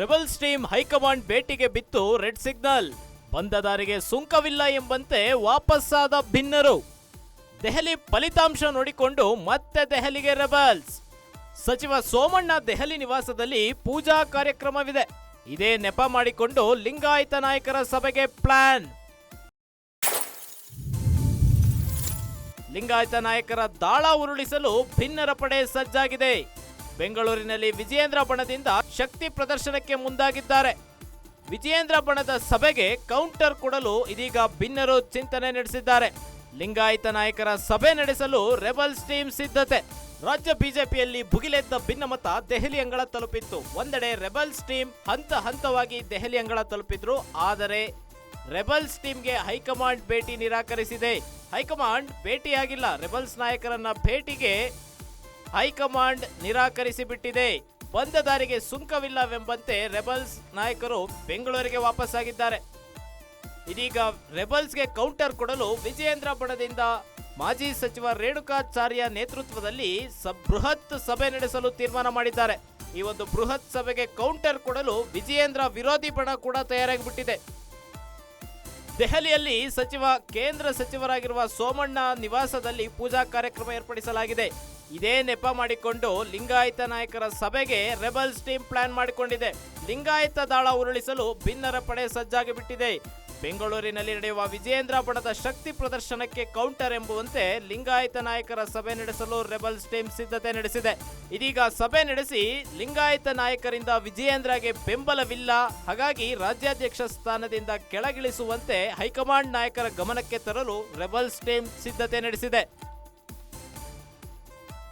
Rebels team high command ಭೇಟಿಗೆ ಬಿತ್ತು red signal. ಬಂದ ದಾರಿಗೆ ಸುಂಕವಿಲ್ಲ ಎಂಬಂತೆ ವಾಪಸ್ಸಾದ ಭಿನ್ನರು. ದೆಹಲಿ ಫಲಿತಾಂಶ ನೋಡಿಕೊಂಡು ಮತ್ತೆ ದೆಹಲಿಗೆ ರೆಬಲ್ಸ್. ಸಚಿವ ಸೋಮಣ್ಣ ದೆಹಲಿ ನಿವಾಸದಲ್ಲಿ ಪೂಜಾ ಕಾರ್ಯಕ್ರಮವಿದೆ. ಇದೇ ನೆಪ ಮಾಡಿಕೊಂಡು ಲಿಂಗಾಯತ ನಾಯಕರ ಸಭೆಗೆ ಪ್ಲಾನ್. ಲಿಂಗಾಯತ ನಾಯಕರ ದಾಳ ಉರುಳಿಸಲು ಭಿನ್ನರ ಪಡೆ ಸಜ್ಜಾಗಿದೆ. ಬೆಂಗಳೂರಿನಲ್ಲಿ ವಿಜಯೇಂದ್ರ ಬಣದಿಂದ ಶಕ್ತಿ ಪ್ರದರ್ಶನಕ್ಕೆ ಮುಂದಾಗಿದ್ದಾರೆ. ವಿಜಯೇಂದ್ರ ಬಣದ ಸಭೆಗೆ ಕೌಂಟರ್ ಕೊಡಲು ಇದೀಗ ಭಿನ್ನರು ಚಿಂತನೆ ನಡೆಸಿದ್ದಾರೆ. ಲಿಂಗಾಯತ ನಾಯಕರ ಸಭೆ ನಡೆಸಲು ರೆಬಲ್ಸ್ ಟೀಮ್ ಸಿದ್ಧತೆ. ರಾಜ್ಯ ಬಿಜೆಪಿಯಲ್ಲಿ ಭುಗಿಲೆದ್ದ ಭಿನ್ನಮತ ದೆಹಲಿ ಅಂಗಳ ತಲುಪಿತ್ತು. ಒಂದೆಡೆ ರೆಬಲ್ಸ್ ಟೀಮ್ ಹಂತ ಹಂತವಾಗಿ ದೆಹಲಿ ಅಂಗಳ ತಲುಪಿದ್ರು. ಆದರೆ ರೆಬಲ್ಸ್ ಟೀಮ್ಗೆ ಹೈಕಮಾಂಡ್ ಭೇಟಿ ನಿರಾಕರಿಸಿದೆ. ಹೈಕಮಾಂಡ್ ಭೇಟಿಯಾಗಿಲ್ಲ. ರೆಬಲ್ಸ್ ನಾಯಕರನ್ನ ಭೇಟಿಗೆ ಹೈಕಮಾಂಡ್ ನಿರಾಕರಿಸಿ ಬಿಟ್ಟಿದೆ ಬಂದ ದಾರಿಗೆ ಸುಂಕವಿಲ್ಲವೆಂಬಂತೆ ರೆಬಲ್ಸ್ ನಾಯಕರು ಬೆಂಗಳೂರಿಗೆ ವಾಪಸ್ಸಾಗಿದ್ದಾರೆ. ಇದೀಗ ರೆಬಲ್ಸ್ಗೆ ಕೌಂಟರ್ ಕೊಡಲು ವಿಜಯೇಂದ್ರ ಬಣದಿಂದ ಮಾಜಿ ಸಚಿವ ರೇಣುಕಾಚಾರ್ಯ ನೇತೃತ್ವದಲ್ಲಿ ಬೃಹತ್ ಸಭೆ ನಡೆಸಲು ತೀರ್ಮಾನ ಮಾಡಿದ್ದಾರೆ. ಈ ಒಂದು ಬೃಹತ್ ಸಭೆಗೆ ಕೌಂಟರ್ ಕೊಡಲು ವಿಜಯೇಂದ್ರ ವಿರೋಧಿ ಬಣ ಕೂಡ ತಯಾರಾಗಿಬಿಟ್ಟಿದೆ. ದೆಹಲಿಯಲ್ಲಿ ಸಚಿವ, ಕೇಂದ್ರ ಸಚಿವರಾಗಿರುವ ಸೋಮಣ್ಣ ನಿವಾಸದಲ್ಲಿ ಪೂಜಾ ಕಾರ್ಯಕ್ರಮ ಏರ್ಪಡಿಸಲಾಗಿದೆ. ಇದೇ ನೆಪ ಮಾಡಿಕೊಂಡು ಲಿಂಗಾಯತ ನಾಯಕರ ಸಭೆಗೆ ರೆಬಲ್ಸ್ ಟೀಮ್ ಪ್ಲಾನ್ ಮಾಡಿಕೊಂಡಿದೆ. ಲಿಂಗಾಯತ ದಾಳ ಉರುಳಿಸಲು ಭಿನ್ನರ ಪಡೆ ಸಜ್ಜಾಗಿ ಬಿಟ್ಟಿದೆ ಬೆಂಗಳೂರಿನಲ್ಲಿ ನಡೆಯುವ ವಿಜಯೇಂದ್ರ ಬಣದ ಶಕ್ತಿ ಪ್ರದರ್ಶನಕ್ಕೆ ಕೌಂಟರ್ ಎಂಬುವಂತೆ ಲಿಂಗಾಯತ ನಾಯಕರ ಸಭೆ ನಡೆಸಲು ರೆಬಲ್ಸ್ ಟೀಮ್ ಸಿದ್ಧತೆ ನಡೆಸಿದೆ. ಇದೀಗ ಸಭೆ ನಡೆಸಿ ಲಿಂಗಾಯತ ನಾಯಕರಿಂದ ವಿಜಯೇಂದ್ರಗೆ ಬೆಂಬಲವಿಲ್ಲ. ಹಾಗಾಗಿ ರಾಜ್ಯಾಧ್ಯಕ್ಷ ಸ್ಥಾನದಿಂದ ಕೆಳಗಿಳಿಸುವಂತೆ ಹೈಕಮಾಂಡ್ ನಾಯಕರ ಗಮನಕ್ಕೆ ತರಲು ರೆಬಲ್ಸ್ ಟೀಮ್ ಸಿದ್ಧತೆ ನಡೆಸಿದೆ.